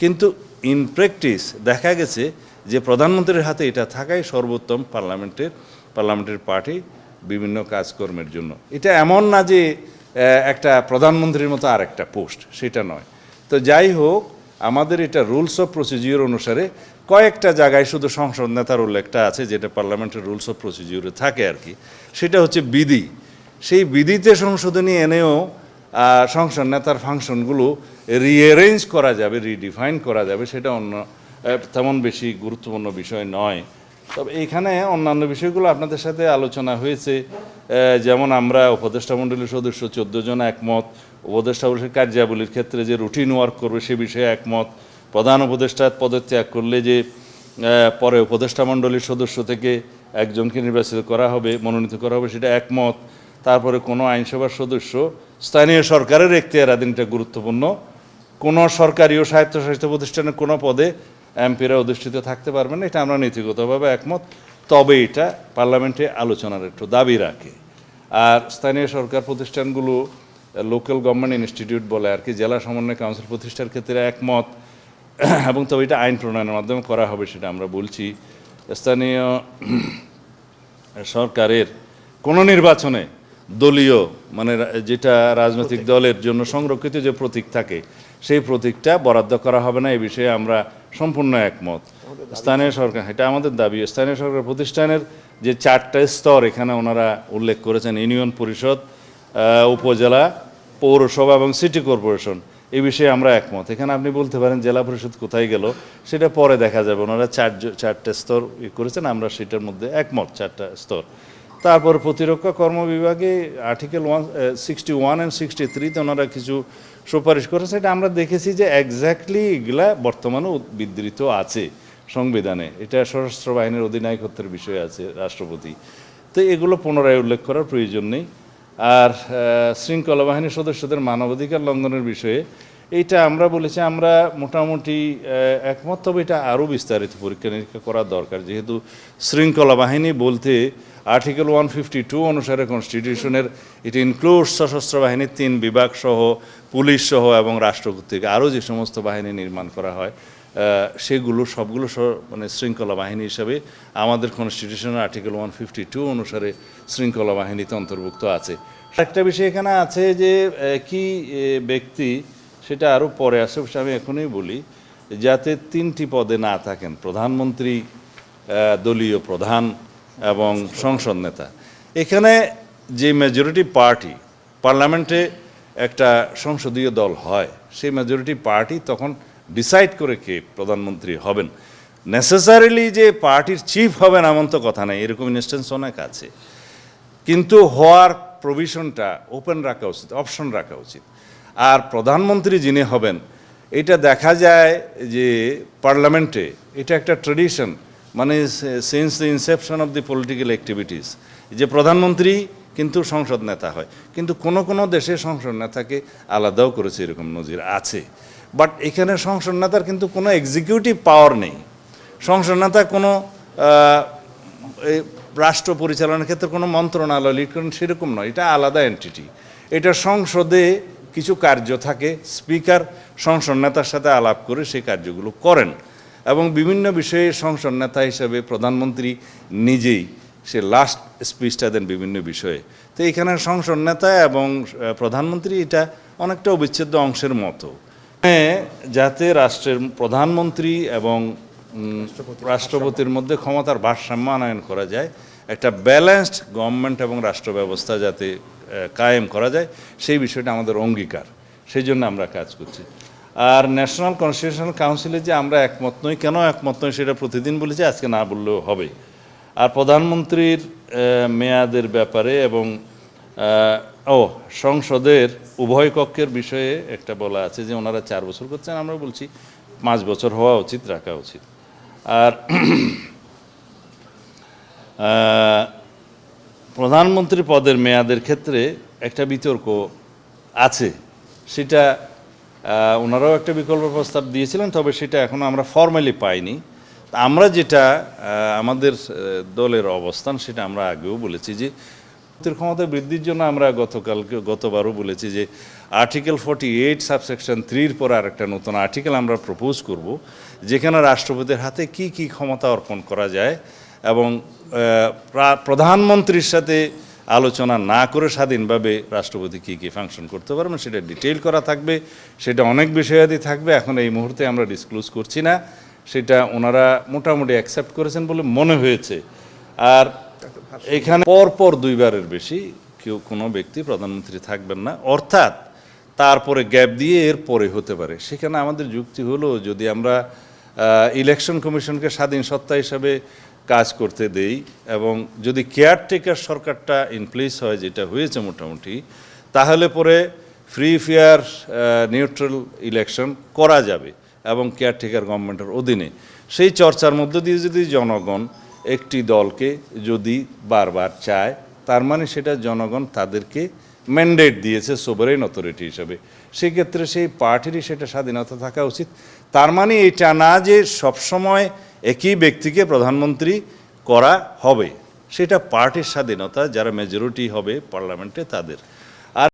কিন্তু in practice দেখা গেছে যে প্রধানমন্ত্রীর হাতে এটা থাকাই সর্বোত্তম পার্লামেন্টের পার্লামেন্টের পার্টি বিভিন্ন কাজকর্মের জন্য। এটা এমন না যে একটা প্রধানমন্ত্রীর মতো আর একটা পোস্ট সেটা নয়। তো যাই হোক, আমাদের এটা রুলস অফ প্রসিজিওর অনুসারে কয়েকটা জায়গায় শুধু সংসদ নেতার উল্লেখটা আছে, যেটা পার্লামেন্টের রুলস অফ প্রসিজিওরে থাকে আর কি। সেটা হচ্ছে বিধি। সেই বিধিতে সংশোধনী এনেও সংসদ নেতার ফাংশনগুলো রিঅ্যারেঞ্জ করা যাবে রিডিফাইন করা যাবে, সেটা অন্য তেমন বেশি গুরুত্বপূর্ণ বিষয় নয়। তবে এখানে অন্যান্য বিষয়গুলো আপনাদের সাথে আলোচনা হয়েছে। যেমন আমরা উপদেষ্টা মণ্ডলীর সদস্য চোদ্দ জন একমত। উপদেষ্টা পরিষদের কার্যাবলীর ক্ষেত্রে যে রুটিন ওয়ার্ক করবে সে বিষয়ে একমত। প্রধান উপদেষ্টা পদত্যাগ করলে যে পরে উপদেষ্টা মণ্ডলীর সদস্য থেকে একজনকে নির্বাচিত করা হবে, মনোনীত করা হবে, সেটা একমত। তারপরে কোনো আইনসভার সদস্য স্থানীয় সরকারের এখতিয়ারাধীনটা গুরুত্বপূর্ণ। কোনো সরকারি ও স্বায়ত্তশাসিত প্রতিষ্ঠানের কোনো পদে এমপিরা অধিষ্ঠিত থাকতে পারবেন না, এটা আমরা নীতিগতভাবে একমত। তবে এটা পার্লামেন্টে আলোচনার একটু দাবি রাখে। আর স্থানীয় সরকার প্রতিষ্ঠানগুলো, লোকাল গভর্নমেন্ট ইনস্টিটিউট বলে আর কি, জেলা সমন্বয় কাউন্সিল প্রতিষ্ঠার ক্ষেত্রে একমত। এবং তবে এটা আইন প্রণয়নের মাধ্যমে করা হবে সেটা আমরা বলছি। স্থানীয় সরকারের কোনো নির্বাচনে দলীয় মানে যেটা রাজনৈতিক দলের জন্য সংরক্ষিত যে প্রতীক থাকে, সেই প্রতীকটা বরাদ্দ করা হবে না এই বিষয়ে আমরা সম্পূর্ণ একমত। স্থানীয় সরকার, এটা আমাদের দাবি, স্থানীয় সরকার প্রতিষ্ঠানের যে চারটা স্তর এখানে ওনারা উল্লেখ করেছেন, ইউনিয়ন পরিষদ উপজেলা, পৌরসভা এবং সিটি কর্পোরেশন এই বিষয়ে আমরা একমত। এখানে আপনি বলতে পারেন জেলা পরিষদ কোথায় গেল, সেটা পরে দেখা যাবে। ওনারা চার চারটে স্তর করেছেন, আমরা সেটার মধ্যে একমত, চারটা স্তর। তারপর প্রতিরক্ষা কর্ম বিভাগে article one sixty one and sixty থ্রিতে ওনারা কিছু সুপারিশ করেছে এটা আমরা দেখেছি যে একজ্যাক্টলি এগুলা বর্তমানেও বিধৃত আছে সংবিধানে। এটা সশস্ত্র বাহিনীর অধিনায়কত্বের বিষয় আছে, রাষ্ট্রপতি। তো এগুলো পুনরায় উল্লেখ করার প্রয়োজন নেই। আর শৃঙ্খলা বাহিনীর সদস্যদের মানবাধিকার লঙ্ঘনের বিষয়ে এইটা আমরা বলেছি, আমরা মোটামুটি একমত, তবে এটা আরও বিস্তারিত পরীক্ষা নিরীক্ষা করা দরকার। যেহেতু শৃঙ্খলা বাহিনী বলতে আর্টিকেল ওয়ান ফিফটি টু অনুসারে কনস্টিটিউশনের এটি ইনক্লুডস সশস্ত্র বাহিনীর তিন বিভাগ সহ, পুলিশ সহ এবং রাষ্ট্র কর্তৃক আরও যে সমস্ত বাহিনী নির্মাণ করা হয় সেগুলো, সবগুলো মানে শৃঙ্খলা বাহিনী হিসাবে আমাদের কনস্টিটিউশনের আর্টিকেল ওয়ান ফিফটি টু অনুসারে শৃঙ্খলা বাহিনীতে অন্তর্ভুক্ত আছে। একটা বিষয় এখানে আছে যে কি ব্যক্তি সেটা আরও পরে আসে আমি এখনই বলি, যাতে তিনটি পদে না থাকেন, প্রধানমন্ত্রী দলীয় প্রধান এবং সংসদ নেতা। এখানে যে মেজরিটি পার্টি পার্লামেন্টে একটা সংসদীয় দল হয়, সেই মেজরিটি পার্টি তখন ডিসাইড করে কে প্রধানমন্ত্রী হবেন। নেসেসারিলি যে পার্টির চিফ হবেন এমন তো কথা নাই এরকম ইনস্টেন্স অনেক আছে। কিন্তু হওয়ার প্রভিশনটা ওপেন রাখা উচিত অপশন রাখা উচিত। আর প্রধানমন্ত্রী যিনি হবেন, এটা দেখা যায় যে পার্লামেন্টে এটা একটা ট্রেডিশন মানে since the inception of the political activities যে প্রধানমন্ত্রী কিন্তু সংসদ নেতা হয়, কিন্তু কোনো কোনো দেশে সংসদ নেতাকে আলাদাও করেছে এরকম নজির আছে। বাট এখানে সংসদ নেতার কিন্তু কোনো এক্সিকিউটিভ পাওয়ার নেই। সংসদ নেতা কোনো রাষ্ট্র পরিচালনার ক্ষেত্রে কোনো মন্ত্রণালয় লিড করেন সেরকম নয়, এটা আলাদা এন্টিটি এটা সংসদে কিছু কার্য থাকে স্পিকার সংসদ নেতার সাথে আলাপ করে সেই কার্যগুলো করেন এবং বিভিন্ন বিষয়ে সংসদ নেতা হিসেবে প্রধানমন্ত্রী নিজেই সে লাস্ট স্পিচটা দেন বিভিন্ন বিষয়ে। তো এখানে সংসদ নেতা এবং প্রধানমন্ত্রী এটা অনেকটা অবিচ্ছেদ্য অংশের মতো। হ্যাঁ যাতে রাষ্ট্রের প্রধানমন্ত্রী এবং রাষ্ট্রপতির মধ্যে ক্ষমতার ভারসাম্য আনয়ন করা যায়। একটা ব্যালেন্সড গভর্নমেন্ট এবং রাষ্ট্র ব্যবস্থা যাতে কায়েম করা যায়, সেই বিষয়টা আমাদের অঙ্গীকার। সেই জন্য আমরা কাজ করছি। আর ন্যাশনাল কনস্টিটিউশনাল কাউন্সিলে যে আমরা একমত নই, কেন একমত নই সেটা প্রতিদিন বলেছি, আজকে না বললেও হবে। আর প্রধানমন্ত্রীর মেয়াদের ব্যাপারে এবং ও, সংসদের উভয় কক্ষের বিষয়ে একটা বলা আছে যে ওনারা চার বছর করছেন আমরা বলছি পাঁচ বছর হওয়া উচিত, রাখা উচিত। আর প্রধানমন্ত্রী পদের মেয়াদের ক্ষেত্রে একটা বিতর্ক আছে। সেটা ওনারাও একটা বিকল্প প্রস্তাব দিয়েছিলেন, তবে সেটা এখনও আমরা ফর্মালি পাইনি। আমরা যেটা আমাদের দলের অবস্থান, সেটা আমরা আগেও বলেছি যে ক্ষমতা বৃদ্ধির জন্য আমরা গতকালকে, গতবারও বলেছি যে আর্টিকেল ফর্টি এইট সাবসেকশন থ্রির পর আর একটা নতুন আর্টিকেল আমরা প্রপোজ করব, যেখানে রাষ্ট্রপতির হাতে কি কি ক্ষমতা অর্পণ করা যায় এবং প্রধানমন্ত্রীর সাথে আলোচনা না করে স্বাধীনভাবে রাষ্ট্রপতি কী কী ফাংশন করতে পারবেন সেটা ডিটেইল করা থাকবে। সেটা অনেক বিষয়াদি থাকবে। এখন এই মুহূর্তে আমরা ডিসক্লোজ করছি না। সেটা ওনারা মোটামুটি অ্যাকসেপ্ট করেছেন বলে মনে হয়েছে। আর এখানে পরপর দুইবারের বেশি কেউ, কোনো ব্যক্তি প্রধানমন্ত্রী থাকবেন না। অর্থাৎ তারপরে গ্যাপ দিয়ে এর পরে হতে পারে। সেখানে আমাদের যুক্তি হলো যদি আমরা ইলেকশন কমিশনকে স্বাধীন সত্তা হিসাবে কাজ করতে দেই এবং যদি কেয়ারটেকার সরকারটা ইন প্লেস হয়, যেটা হয়েছে মোটামুটি, তাহলে পরে ফ্রি ফেয়ার নিউট্রাল ইলেকশন করা যাবে এবং কেয়ারটেকার গভর্নমেন্টের অধীনে। সেই চর্চার মধ্য দিয়ে যদি জনগণ একটি দলকে যদি বারবার চায়, তার মানে সেটা জনগণ তাদেরকে ম্যান্ডেট দিয়েছে সোভারেন অথরিটি হিসাবে। সেক্ষেত্রে সেই পার্টিরই সেটা স্বাধীনতা থাকা উচিত। তার মানে এটা না যে সবসময় একই ব্যক্তিকে প্রধানমন্ত্রী করা হবে। সেটা পার্টির স্বাধীনতা যারা মেজরিটি হবে পার্লামেন্টে তাদের।